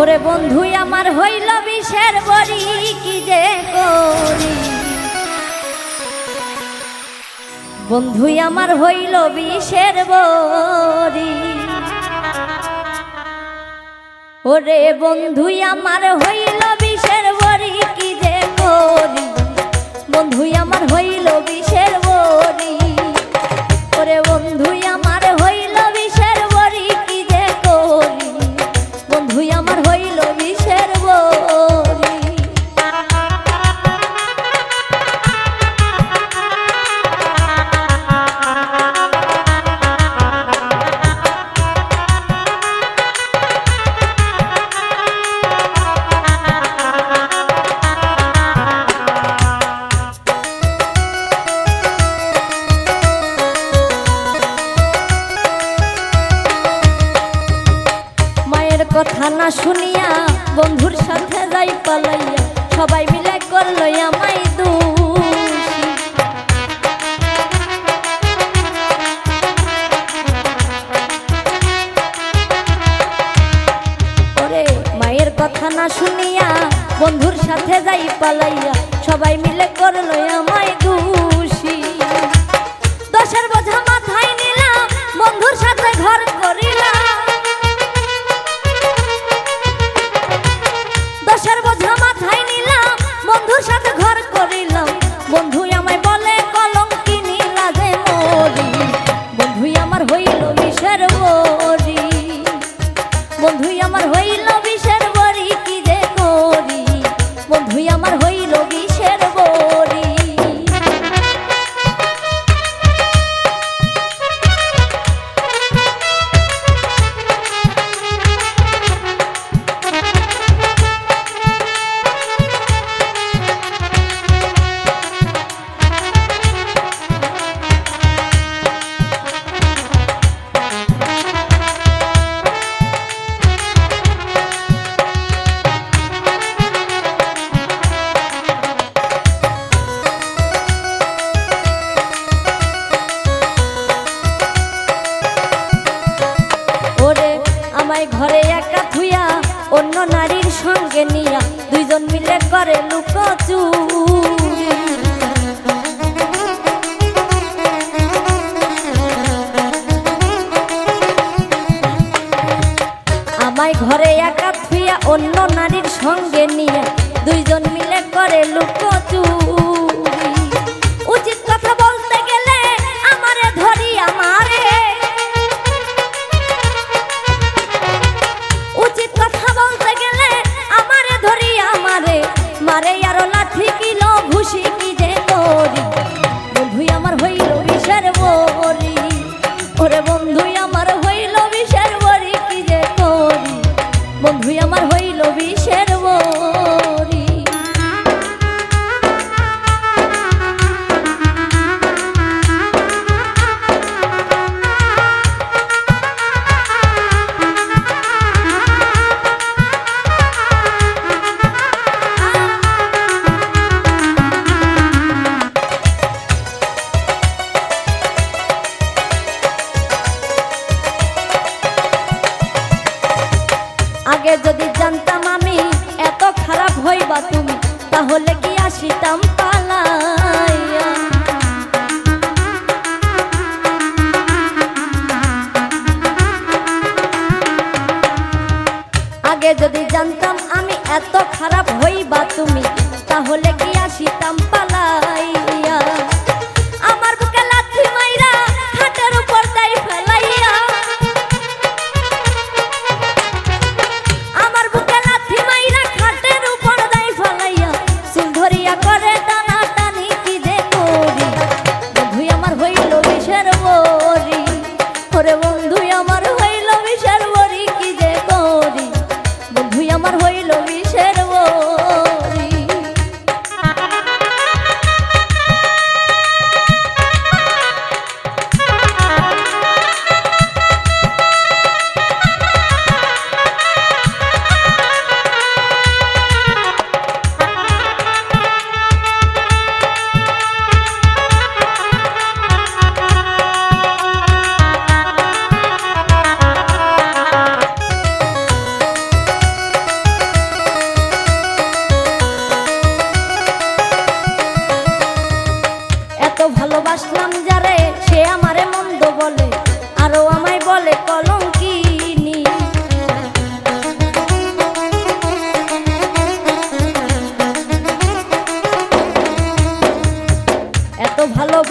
ওরে বন্ধুই, আমার হইল বিষের বড়ি, কি যে করি? বন্ধুই, আমার হইল বিষের বড়ি। ওরে বন্ধুই, আমার হইল বিষের বড়ি, কি যে করি? বন্ধুই, আমার হইল বিষের বড়ি। ওরে বন্ধুই, আমার কথা না শুনিয়া বন্ধুর সাথে যাই পালাইয়া, সবাই মিলে করল আমায় দু মায়ের কথা না শুনিয়া বন্ধুর সাথে যাই পালাইয়া, সবাই মিলে করল আমায় দুষি। দশের বোঝা ঘরে একা থুইয়া অন্য নারীর সঙ্গে নিয়া দুইজন মিলে করে লুকোচু। আমায় ঘরে একা থুইয়া অন্য নারীর সঙ্গে নিয়া দিতাম পালা।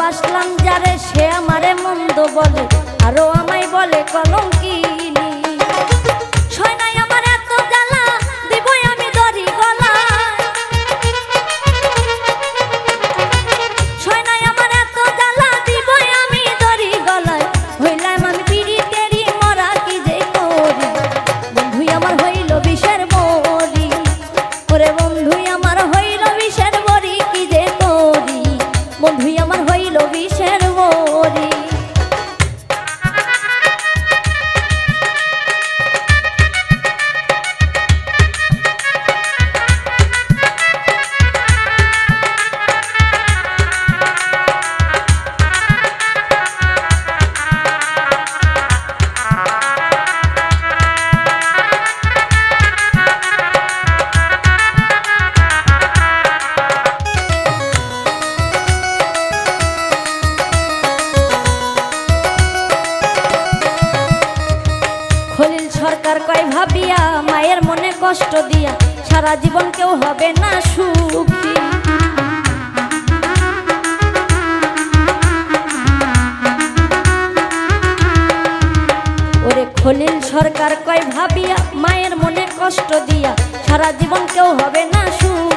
আসলাম যারে সে আমারে মন্দ বলে আরও আমায় বলে কলঙ্কি মায়ের মনে কষ্ট দিয়া সারা জীবন কেউ হবে না সুখী। ওরে খলিল সরকার কয় ভাবিয়া, মায়ের মনে কষ্ট দিয়া সারা জীবন কেউ হবে না সুখ।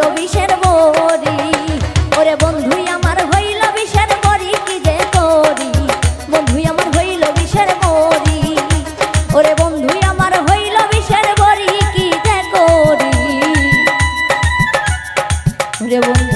হইল বিষের বড়ি। ওরে বন্ধু আমার হইল বিষের বড়ি, কি যে করি? বন্ধু আমার হইল বিষের বড়ি। ওরে বন্ধু আমার হইল বিষের বড়ি, কি যে করি? ওরে বন্ধু